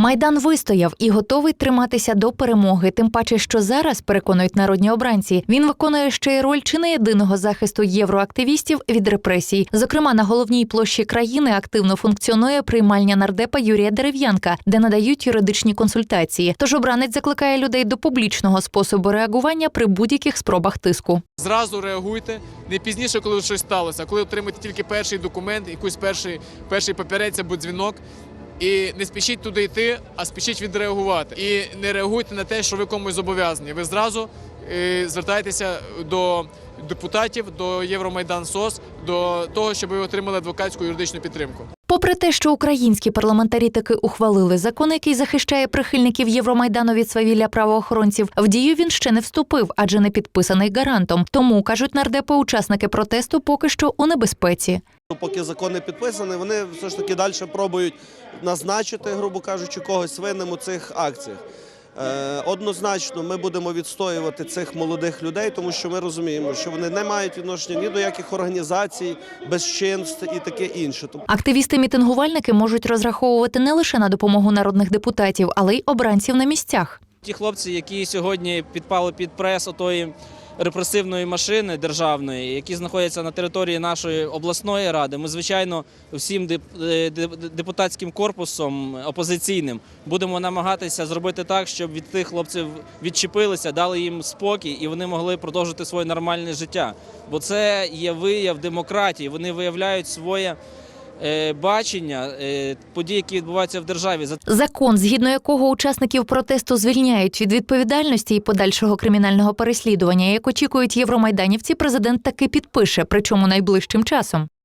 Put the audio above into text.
Майдан вистояв і готовий триматися до перемоги. Тим паче, що зараз переконують народні обранці. Він виконує ще й роль чи не єдиного захисту євроактивістів від репресій. Зокрема, на головній площі країни активно функціонує приймальня нардепа Юрія Дерев'янка, де надають юридичні консультації. Тож обранець закликає людей до публічного способу реагування при будь-яких спробах тиску. Зразу реагуйте не пізніше, коли щось сталося, коли отримаєте тільки перший документ, якийсь перший, перший папірець або дзвінок. І не спішіть туди йти, а спішіть відреагувати. І не реагуйте на те, що ви комусь зобов'язані. Ви зразу е, звертайтеся до депутатів, до Євромайдан СОС, до того, щоб ви отримали адвокатську юридичну підтримку. Попри те, що українські парламентарі таки ухвалили закон, який захищає прихильників Євромайдану від свавілля правоохоронців, в дію він ще не вступив, адже не підписаний гарантом. Тому кажуть нардепи, учасники протесту поки що у небезпеці. Ну, Поки закон не підписаний, вони все ж таки далі пробують назначити, грубо кажучи, когось винним у цих акціях. Е, однозначно, ми будемо відстоювати цих молодих людей, тому що ми розуміємо, що вони не мають відношення ні до яких організацій, безчинств і таке інше. Активісти-мітингувальники можуть розраховувати не лише на допомогу народних депутатів, але й обранців на місцях. Ті хлопці, які сьогодні підпали під прес отої репресивної машини державної, які знаходяться на території нашої обласної ради, ми звичайно всім е, деп- депутатським корпусом опозиційним будемо намагатися зробити так, щоб від тих хлопців відчепилися, дали їм спокій і вони могли продовжити своє нормальне життя. Бо це є вияв демократії. Вони виявляють своє бачення е, подій, які відбуваються в державі. Закон, згідно якого учасників протесту звільняють від відповідальності і подальшого кримінального переслідування, як очікують євромайданівці, президент таки підпише, причому найближчим часом.